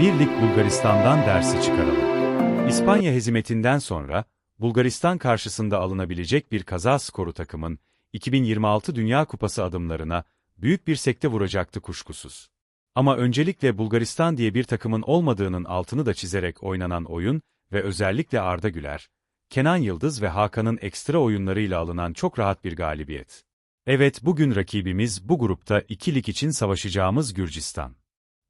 Birlik Bulgaristan'dan dersi çıkaralım. İspanya hezimetinden sonra, Bulgaristan karşısında alınabilecek bir kaza skoru takımın, 2026 Dünya Kupası adımlarına büyük bir sekte vuracaktı kuşkusuz. Ama öncelikle Bulgaristan diye bir takımın olmadığının altını da çizerek oynanan oyun ve özellikle Arda Güler, Kenan Yıldız ve Hakan'ın ekstra oyunlarıyla alınan çok rahat bir galibiyet. Evet bugün rakibimiz bu grupta iki lig için savaşacağımız Gürcistan.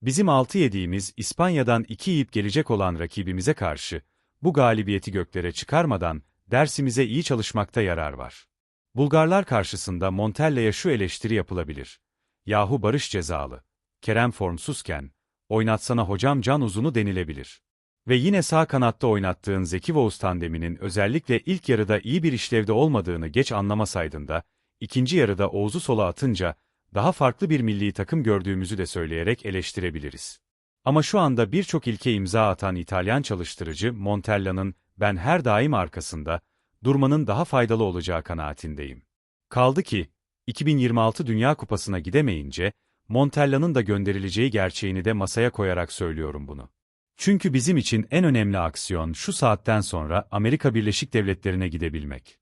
Bizim 6 yediğimiz İspanya'dan 2 yiyip gelecek olan rakibimize karşı, bu galibiyeti göklere çıkarmadan dersimize iyi çalışmakta yarar var. Bulgarlar karşısında Montella'ya şu eleştiri yapılabilir. Yahu Barış cezalı. Kerem formsuzken, oynatsana hocam can uzunu denilebilir. Ve yine sağ kanatta oynattığın Zeki Oğuz tandeminin özellikle ilk yarıda iyi bir işlevde olmadığını geç anlamasaydın da, ikinci yarıda Oğuz'u sola atınca, daha farklı bir milli takım gördüğümüzü de söyleyerek eleştirebiliriz. Ama şu anda birçok ilke imza atan İtalyan çalıştırıcı Montella'nın ben her daim arkasında durmanın daha faydalı olacağı kanaatindeyim. Kaldı ki 2026 Dünya Kupası'na gidemeyince Montella'nın da gönderileceği gerçeğini de masaya koyarak söylüyorum bunu. Çünkü bizim için en önemli aksiyon şu saatten sonra Amerika Birleşik Devletleri'ne gidebilmek.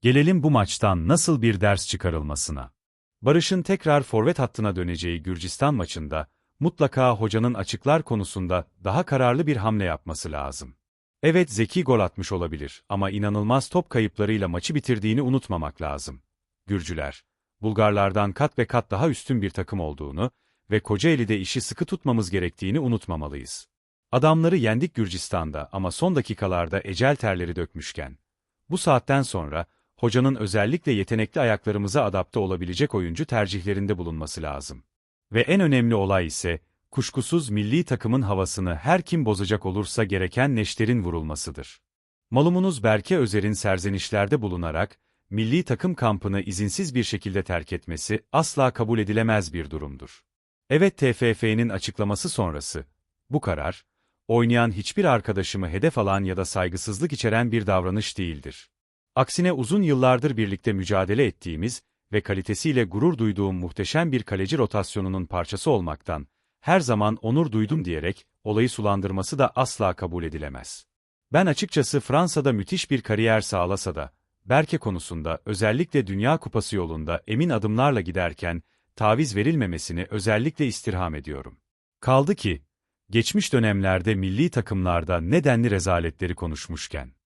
Gelelim bu maçtan nasıl bir ders çıkarılmasına. Barış'ın tekrar forvet hattına döneceği Gürcistan maçında, mutlaka hocanın açıklar konusunda daha kararlı bir hamle yapması lazım. Evet Zeki gol atmış olabilir ama inanılmaz top kayıplarıyla maçı bitirdiğini unutmamak lazım. Gürcüler, Bulgarlardan kat ve kat daha üstün bir takım olduğunu ve Kocaeli'de işi sıkı tutmamız gerektiğini unutmamalıyız. Adamları yendik Gürcistan'da ama son dakikalarda ecel terleri dökmüşken. Bu saatten sonra, hocanın özellikle yetenekli ayaklarımıza adapte olabilecek oyuncu tercihlerinde bulunması lazım. Ve en önemli olay ise, kuşkusuz milli takımın havasını her kim bozacak olursa gereken neşterin vurulmasıdır. Malumunuz Berke Özer'in serzenişlerde bulunarak, milli takım kampını izinsiz bir şekilde terk etmesi asla kabul edilemez bir durumdur. Evet TFF'nin açıklaması sonrası, bu karar, oynayan hiçbir arkadaşımı hedef alan ya da saygısızlık içeren bir davranış değildir. Aksine uzun yıllardır birlikte mücadele ettiğimiz ve kalitesiyle gurur duyduğum muhteşem bir kaleci rotasyonunun parçası olmaktan, her zaman onur duydum diyerek, olayı sulandırması da asla kabul edilemez. Ben açıkçası Fransa'da müthiş bir kariyer sağlasa da, Berke konusunda özellikle Dünya Kupası yolunda emin adımlarla giderken, taviz verilmemesini özellikle istirham ediyorum. Kaldı ki, geçmiş dönemlerde milli takımlarda nedenli rezaletleri konuşmuşken,